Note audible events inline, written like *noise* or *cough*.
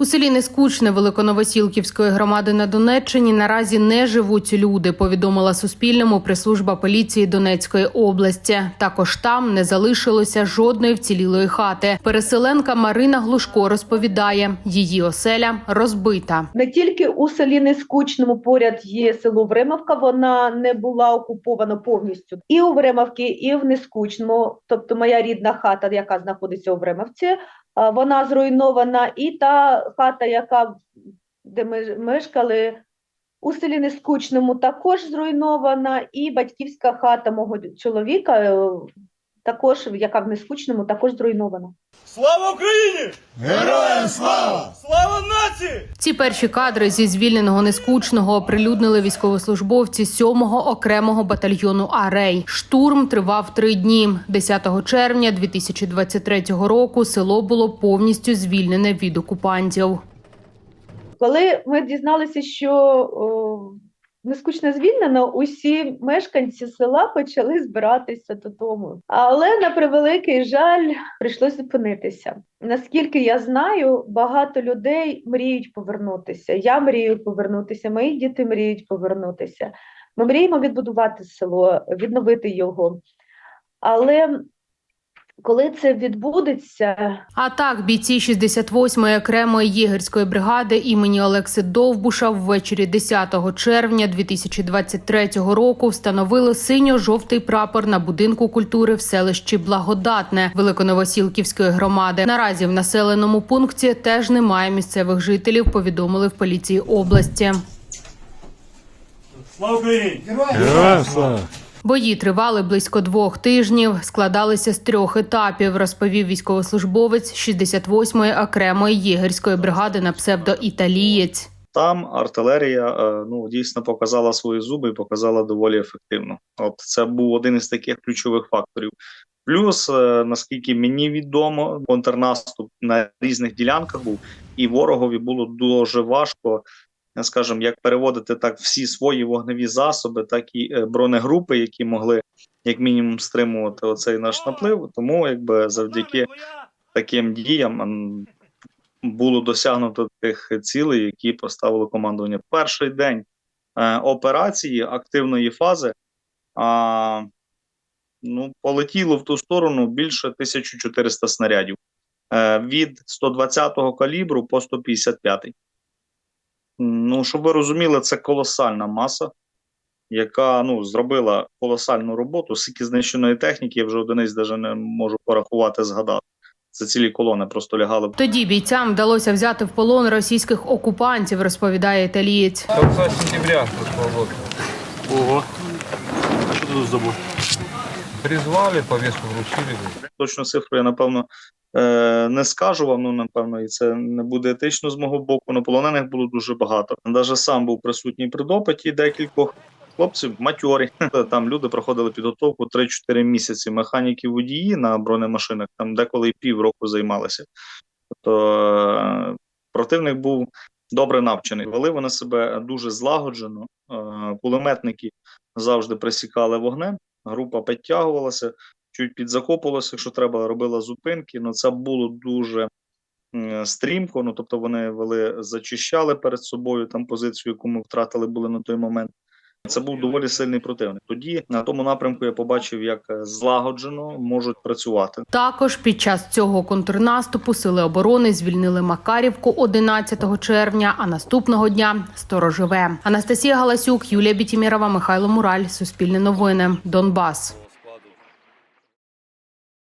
У селі Нескучне Великоновосілківської громади на Донеччині наразі не живуть люди. Повідомила Суспільному прес-служба поліції Донецької області. Також там не залишилося жодної вцілілої хати. Переселенка Марина Глушко розповідає, її оселя розбита. Не тільки у селі Нескучному поряд є село Времавка, вона не була окупована повністю. І у Времавці, і в Нескучному, тобто моя рідна хата, яка знаходиться у Времавці, а, вона зруйнована, і та хата, яка де ми мешкали у селі Нескучному, також зруйнована, і батьківська хата мого чоловіка, е, також яка в Нескучному, також зруйнована. Слава Україні! Героям слава! Слава нації! Ці перші кадри зі звільненого нескучного оприлюднили військовослужбовці 7-го окремого батальйону Арей. Штурм тривав три дні. 10 червня 2023 року село було повністю звільнене від окупантів. Коли ми дізналися, що о, нескучно звільнено, усі мешканці села почали збиратися додому. Але на превеликий жаль, прийшлося зупинитися. Наскільки я знаю, багато людей мріють повернутися. Я мрію повернутися, мої діти мріють повернутися. Ми мріємо відбудувати село, відновити його. Але коли це відбудеться, А так, бійці 68-ї окремої єгерської бригади імені Олекси Довбуша ввечері 10 червня 2023 року встановили синьо-жовтий прапор на будинку культури в селищі Благодатне Великоновосілківської громади. Наразі в населеному пункті теж немає місцевих жителів. Повідомили в поліції області. Слава Україні! Героям слава! Бої тривали близько двох тижнів, складалися з трьох етапів, розповів військовослужбовець 68-ї окремої єгерської бригади на псевдо Італієць. Там артилерія е, ну дійсно показала свої зуби і показала доволі ефективно. От це був один із таких ключових факторів. Плюс, е, наскільки мені відомо, контрнаступ на різних ділянках був, і ворогові було дуже важко, скажімо, як переводити так всі свої вогневі засоби, так і е, бронегрупи, які могли як мінімум стримувати оцей наш наплив. Тому, якби завдяки таким діям було досягнуто тих цілей, які поставило командування. Перший день е, операції активної фази а, ну, полетіло в ту сторону більше 1400 снарядів е, від 120-го калібру по 155-й. Ну, щоб ви розуміли, це колосальна маса, яка ну, зробила колосальну роботу. Скільки знищеної техніки, я вже одиниць навіть не можу порахувати, згадати. Це цілі колони просто лягали. Тоді бійцям вдалося взяти в полон російських окупантів, розповідає італієць. Конца сентября прошлого года. Ого! А що ти тут забув? Призвали, повестку вручили. точну цифру я напевно е, не скажу вам. Ну напевно, і це не буде етично з мого боку. Но полонених було дуже багато. Даже сам був присутній при допиті декількох хлопців, матьорі. *laughs* Там люди проходили підготовку 3-4 місяці. Механіки водії на бронемашинах там деколи і півроку займалися. Тобто е, противник був добре навчений. Вели вони себе дуже злагоджено. Е, кулеметники завжди присікали вогнем. Група підтягувалася, чуть підзакопувалася, якщо треба, робила зупинки. Ну це було дуже стрімко. Ну тобто вони вели, зачищали перед собою там позицію, яку ми втратили були на той момент. Це був доволі сильний противник. Тоді на тому напрямку я побачив, як злагоджено можуть працювати. Також під час цього контрнаступу сили оборони звільнили Макарівку 11 червня, а наступного дня сторожеве. Анастасія Галасюк, Юлія Бітімірова, Михайло Мураль. Суспільне новини. Донбас.